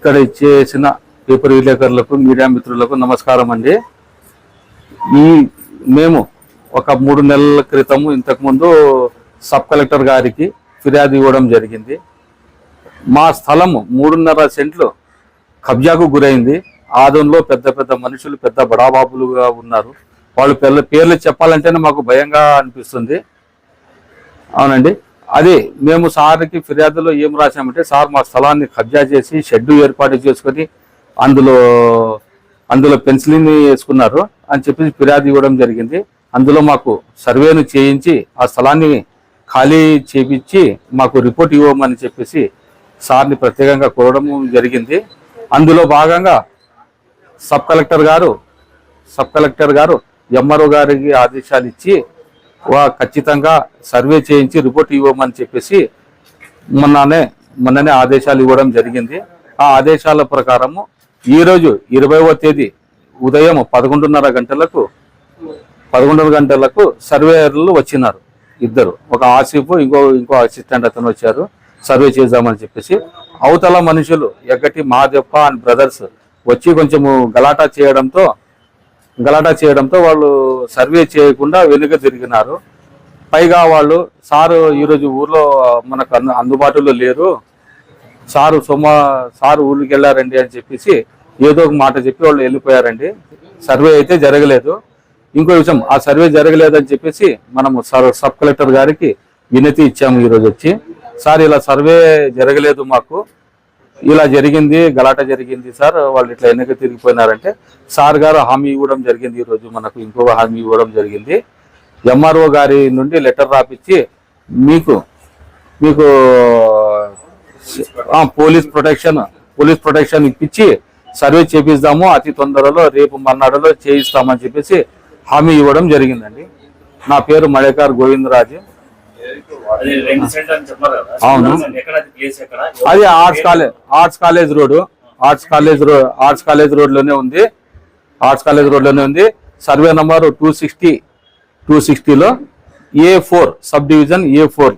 ఇక్కడ ఇచ్చేసిన పేపర్ విలేకరులకు మీడియా మిత్రులకు నమస్కారం అండి. ఈ మేము ఒక మూడు నెలల క్రితము ఇంతకుముందు సబ్ కలెక్టర్ గారికి ఫిర్యాదు ఇవ్వడం జరిగింది. మా స్థలము మూడున్నర సెంట్లు కబ్జాకు గురైంది. ఆదంలో పెద్ద పెద్ద మనుషులు పెద్ద బడాబాబులుగా ఉన్నారు. వాళ్ళు పేర్లు పేర్లు చెప్పాలంటేనే మాకు భయంగా అనిపిస్తుంది. అవునండి. అది మేము సార్కి ఫిర్యాదులో ఏం రాసామంటే సార్ మా స్థలాన్ని కబ్జా చేసి షెడ్ ఏర్పాటు చేసుకొని అందులో అందులో పెన్సిలిన్ వేసుకున్నారు అని చెప్పేసి ఫిర్యాదు ఇవ్వడం జరిగింది. అందులో మాకు సర్వేను చేయించి ఆ స్థలాన్ని ఖాళీ చేపించి మాకు రిపోర్ట్ ఇవ్వమని చెప్పేసి సార్ని ప్రత్యేకంగా కోరడం జరిగింది. అందులో భాగంగా సబ్ కలెక్టర్ గారు సబ్ కలెక్టర్ గారు ఎంఆర్ఓ గారికి ఆదేశాలు ఇచ్చి ఖచ్చితంగా సర్వే చేయించి రిపోర్ట్ ఇవ్వమని చెప్పేసి మొన్ననే మొన్ననే ఆదేశాలు ఇవ్వడం జరిగింది. ఆ ఆదేశాల ప్రకారము ఈరోజు ఇరవైవ తేదీ ఉదయం పదకొండున్నర గంటలకు పదకొండున్నర గంటలకు సర్వేయర్లు వచ్చినారు ఇద్దరు. ఒక ఆసిఫ్ ఇంకో ఇంకో అసిస్టెంట్ అతను వచ్చారు సర్వే చేద్దామని చెప్పేసి. అవతల మనుషులు ఎగ్గటి మాదప్ప అండ్ బ్రదర్స్ వచ్చి కొంచెము గలాటా చేయడంతో గలాటా చేయడంతో వాళ్ళు సర్వే చేయకుండా వెనుక తిరిగినారు. పైగా వాళ్ళు సారు ఈరోజు ఊర్లో మనకు అందు- అందుబాటులో లేరు. సారు సోమ సారు ఊళ్ళకి వెళ్ళారండి అని చెప్పేసి ఏదో ఒక మాట చెప్పి వాళ్ళు వెళ్ళిపోయారండి. సర్వే అయితే జరగలేదు. ఇంకో విషయం ఆ సర్వే జరగలేదని చెప్పేసి మనము సర్ సబ్ కలెక్టర్ గారికి వినతి ఇచ్చాము ఈరోజు వచ్చి. సార్ ఇలా సర్వే జరగలేదు మాకు. ఇలా జరిగింది గలాట జరిగింది సార్. వాళ్ళు ఇట్లా వెనక తిరిగిపోయినారంటే సార్ గారు హామీ ఇవ్వడం జరిగింది ఈరోజు మనకు ఇంకొక హామీ ఇవ్వడం జరిగింది. ఎంఆర్ఓ గారి నుండి లెటర్ రాపిచ్చి మీకు మీకు పోలీస్ ప్రొటెక్షన్ పోలీస్ ప్రొటెక్షన్ ఇప్పించి సర్వే చేపిస్తాము అతి తొందరలో రేపు మర్నాడులో చేయిస్తామని చెప్పేసి హామీ ఇవ్వడం జరిగిందండి. నా పేరు మళేకార్ గోవిందరాజు. అవును. అది arts college arts college road arts college road arts college రోడ్లోనే ఉంది. ఆర్ట్స్ కాలేజ్ రోడ్లోనే ఉంది. Survey number two sixty two సిక్స్టీలో A four sub division A four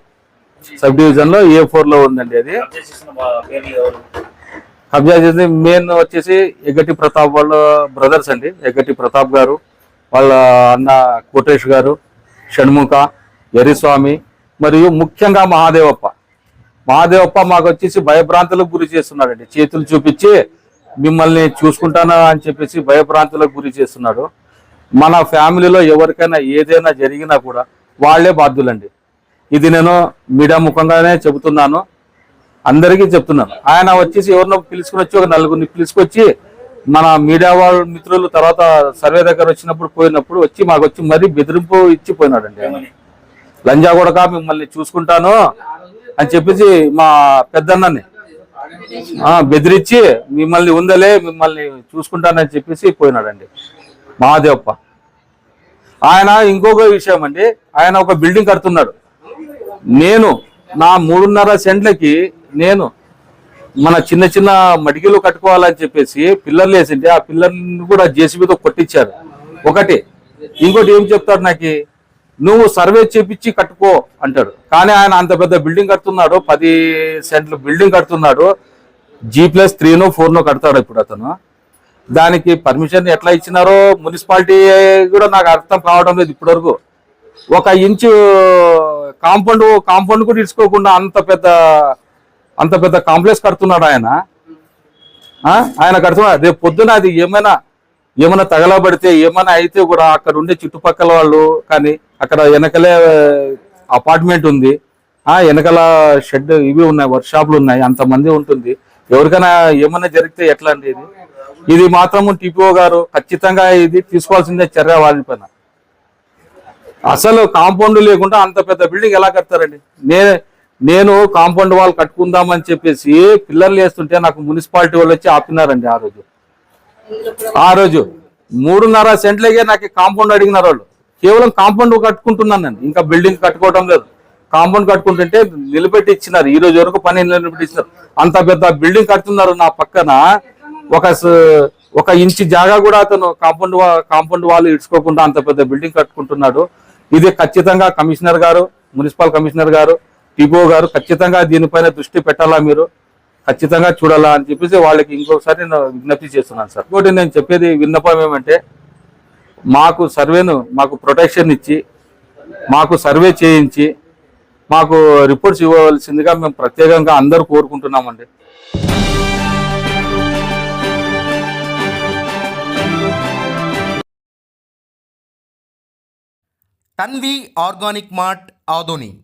sub డివిజన్లో ఏ ఫోర్లో ఉందండి అది. కబ్జా చేసి మెయిన్ వచ్చేసి ఎగ్గటి ప్రతాప్ వాళ్ళ బ్రదర్స్ అండి. ఎగ్గటి ప్రతాప్ గారు వాళ్ళ అన్న కోటేష్ గారు షణ్ముఖ ఎరిస్వామి మరియు ముఖ్యంగా మహాదేవప్ప. మహాదేవప్ప మాకు వచ్చేసి భయభ్రాంతులకు గురి చేస్తున్నాడండి. చేతులు చూపించి మిమ్మల్ని చూసుకుంటానా అని చెప్పేసి భయభ్రాంతులకు గురి చేస్తున్నాడు. మన ఫ్యామిలీలో ఎవరికైనా ఏదైనా జరిగినా కూడా వాళ్ళే బాధ్యులండి. ఇది నేను మీడియా ముఖంగానే చెబుతున్నాను. అందరికీ చెప్తున్నాను. ఆయన వచ్చేసి ఎవరినో పిలుచుకుని వచ్చి ఒక నలుగురిని పిలుచుకొచ్చి మన మీడియా వాళ్ళ మిత్రులు తర్వాత సర్వే దగ్గర వచ్చినప్పుడు పోయినప్పుడు వచ్చి మాకు వచ్చి మరీ బెదిరింపు ఇచ్చి పోయినాడండి ఆయన. లంజా కొడక మిమ్మల్ని చూసుకుంటాను అని చెప్పేసి మా పెద్దన్నని బెదిరించి మిమ్మల్ని ఉందలే మిమ్మల్ని చూసుకుంటానని చెప్పేసి పోయినాడండి. మహాదేవప్ప. ఆయన ఇంకొక విషయం అండి ఆయన ఒక బిల్డింగ్ కడుతున్నాడు. నేను నా మూడున్నర సెంట్లకి నేను మన చిన్న చిన్న మడిగిలు కట్టుకోవాలని చెప్పేసి పిల్లర్లు వేసింటే ఆ పిల్లర్ని కూడా జేసీబీతో కొట్టించారు. ఒకటి ఇంకోటి ఏం చెప్తాడు నాకు? నువ్వు సర్వే చేపించి కట్టుకో అంటాడు. కానీ ఆయన అంత పెద్ద బిల్డింగ్ కడుతున్నాడు పది సెంట్లు బిల్డింగ్ కడుతున్నాడు జీ ప్లస్ త్రీనో ఫోర్నో కడతాడు ఇప్పుడు అతను. దానికి పర్మిషన్ ఎట్లా ఇచ్చినారో మున్సిపాలిటీ కూడా నాకు అర్థం కావడం లేదు ఇప్పటివరకు. ఒక ఇంచు కాంపౌండ్ కాంపౌండ్ కూడా ఇచ్చుకోకుండా అంత పెద్ద అంత పెద్ద కాంప్లెక్స్ కడుతున్నాడు ఆయన. ఆయన కడుతున్నాడు రేపు పొద్దున అది ఏమైనా ఏమైనా తగలబడితే ఏమైనా అయితే కూడా అక్కడ ఉండే చుట్టుపక్కల వాళ్ళు కానీ అక్కడ వెనకలే అపార్ట్మెంట్ ఉంది. ఆ వెనకల షెడ్ ఇవి ఉన్నాయి వర్క్ షాపులు ఉన్నాయి అంతమంది ఉంటుంది. ఎవరికైనా ఏమైనా జరిగితే ఎట్లా అండి ఇది? ఇది మాత్రము టిపిఓ గారు ఖచ్చితంగా ఇది తీసుకోవాల్సిందే చర్య వాళ్ళ పైన. అసలు కాంపౌండ్ లేకుండా అంత పెద్ద బిల్డింగ్ ఎలా కడతారండి? నే నేను కాంపౌండ్ వాల్ కట్టుకుందామని చెప్పేసి పిల్లర్లు వేస్తుంటే నాకు మున్సిపాలిటీ వాళ్ళు వచ్చి ఆపినారండి ఆ రోజు. ఆ రోజు మూడున్నర సెంట్లకే నాకు కాంపౌండ్ అడిగినారు వాళ్ళు. కేవలం కాంపౌండ్ కట్టుకుంటున్నాను నేను. ఇంకా బిల్డింగ్ కట్టుకోవడం లేదు. కాంపౌండ్ కట్టుకుంటుంటే నిలబెట్టి ఇచ్చినారు ఈ రోజు వరకు పని నిలబెట్టి ఇచ్చినారు అంత పెద్ద బిల్డింగ్ కడుతున్నారు నా పక్కన. ఒక స- ఒక ఇంచు జాగా కూడా అతను కాంపౌండ్ కాంపౌండ్ వాళ్ళు ఇడ్చుకోకుండా అంత పెద్ద బిల్డింగ్ కట్టుకుంటున్నాడు. ఇది ఖచ్చితంగా కమిషనర్ గారు మున్సిపల్ కమిషనర్ గారు టిపో గారు ఖచ్చితంగా దీనిపైన దృష్టి పెట్టాలా మీరు? ఖచ్చితంగా చూడాలా అని చెప్పేసి వాళ్ళకి ఇంకొకసారి నేను విజ్ఞప్తి చేస్తున్నాను సార్. ఇంకోటి నేను చెప్పేది విన్నపం ఏమంటే మాకు సర్వేను మాకు ప్రొటెక్షన్ ఇచ్చి మాకు సర్వే చేయించి మాకు రిపోర్ట్స్ ఇవ్వవలసిందిగా మేము ప్రత్యేకంగా అందరూ కోరుకుంటున్నామండి. Tanvi organic mart Adoni.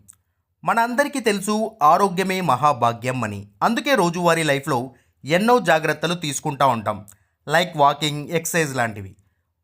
మనందరికీ తెలుసు ఆరోగ్యమే మహాభాగ్యం అని. అందుకే రోజువారీ లైఫ్లో ఎన్నో జాగ్రత్తలు తీసుకుంటా ఉంటాం. లైక్ వాకింగ్ ఎక్సర్సైజ్ లాంటివి.